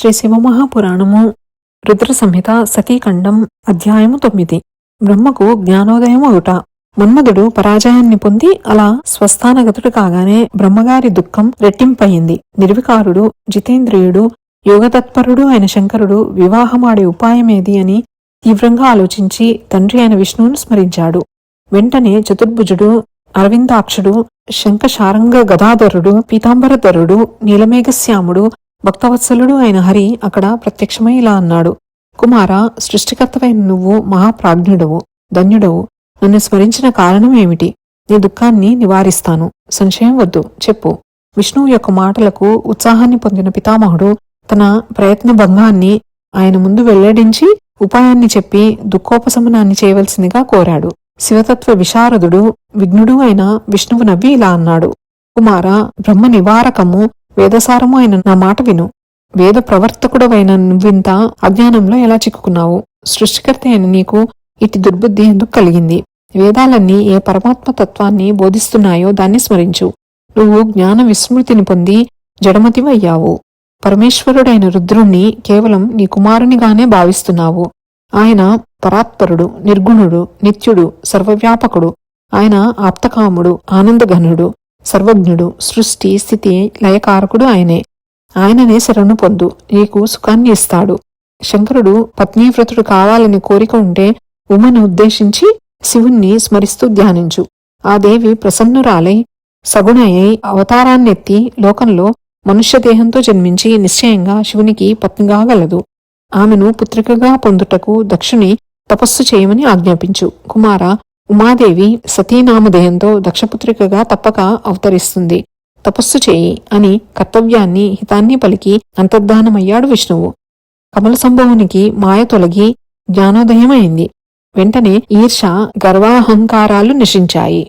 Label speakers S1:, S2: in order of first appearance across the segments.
S1: శ్రీ శివమహాపురాణము రుద్ర సంహిత సతీఖండం అధ్యాయము తొమ్మిది. బ్రహ్మకు జ్ఞానోదయం అవుట మన్మధుడు పరాజయాన్ని పొంది అలా స్వస్థానగతుడు కాగానే బ్రహ్మగారి దుఃఖం రెట్టింపయింది. నిర్వికారుడు జితేంద్రియుడు యోగతత్పరుడు అయిన శంకరుడు వివాహమాడే ఉపాయమేది అని తీవ్రంగా ఆలోచించి తండ్రి అయిన విష్ణువును స్మరించాడు. వెంటనే చతుర్భుజుడు అరవిందాక్షుడు శంఖశారంగ గదాధరుడు పీతాంబరధరుడు నీలమేఘశ్యాముడు భక్తవత్సలుడు అయిన హరి అక్కడ ప్రత్యక్షమై ఇలా అన్నాడు కుమార సృష్టికర్తవైన నువ్వు మహాప్రాజ్ఞుడవు ధన్యుడవు. నన్ను స్మరించిన కారణం ఏమిటి? నీ దుఃఖాన్ని నివారిస్తాను. సంశయం వద్దు. చెప్పు. విష్ణువు యొక్క మాటలకు ఉత్సాహాన్ని పొందిన పితామహుడు తన ప్రయత్న భంగాన్ని ఆయన ముందు వెల్లడించి ఉపాయాన్ని చెప్పి దుఃఖోపశమనాన్ని చేయవలసిందిగా కోరాడు. శివతత్వ విశారదుడు విఘ్నుడు అయిన విష్ణువు నవ్వి ఇలా అన్నాడు కుమార బ్రహ్మ నివారకము వేదసారము అయిన నా మాట విను. వేద ప్రవర్తకుడవైన నువ్వింత అజ్ఞానంలో ఎలా చిక్కుకున్నావు? సృష్టికర్త అయిన నీకు ఇటు దుర్బుద్ధి ఎందుకు కలిగింది? వేదాలన్నీ ఏ పరమాత్మ తత్వాన్ని బోధిస్తున్నాయో దాన్ని స్మరించు. నువ్వు జ్ఞాన విస్మృతిని పొంది జడమతివయ్యావు. పరమేశ్వరుడైన రుద్రుణ్ణి కేవలం నీ కుమారునిగానే భావిస్తున్నావు. ఆయన పరాత్పరుడు నిర్గుణుడు నిత్యుడు సర్వవ్యాపకుడు. ఆయన ఆప్తకాముడు ఆనందఘనుడు. సర్వజ్ఞుడు సృష్టి స్థితి లయకారకుడు ఆయనే. ఆయననే శరణు పొందు నీకు సుఖాన్ని ఇస్తాడు. శంకరుడు పత్నీవ్రతుడు కావాలని కోరిక ఉంటే ఉమను ఉద్దేశించి శివుణ్ణి స్మరిస్తూ ధ్యానించు. ఆ దేవి ప్రసన్నురాలై సగుణయ్యై అవతారాన్నెత్తి లోకంలో మనుష్య దేహంతో జన్మించి నిశ్చయంగా శివునికి పత్నిగాగలదు ఆమెను పుత్రికగా పొందుటకు దక్షుని తపస్సు చేయమని ఆజ్ఞాపించు. కుమార ఉమాదేవి సతీనామధేయంతో దక్షపుత్రికగా తప్పక అవతరిస్తుంది. తపస్సు చేయి అని కర్తవ్యాన్ని హితాన్ని పలికి అంతర్ధానమయ్యాడు విష్ణువు. కమల సంభవునికి మాయ తొలగి జ్ఞానోదయమైంది. వెంటనే ఈర్ష గర్వాహంకారాలు నశించాయి.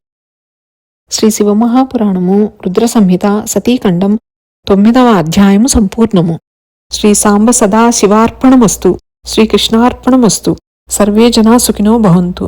S1: శ్రీ శివమహాపురాణము రుద్ర సంహిత సతీఖండం తొమ్మిదవ అధ్యాయము సంపూర్ణము. శ్రీ సాంబ సదా శివార్పణమస్తు శ్రీకృష్ణార్పణమస్తు సర్వే జనా సుఖినో భవంతు.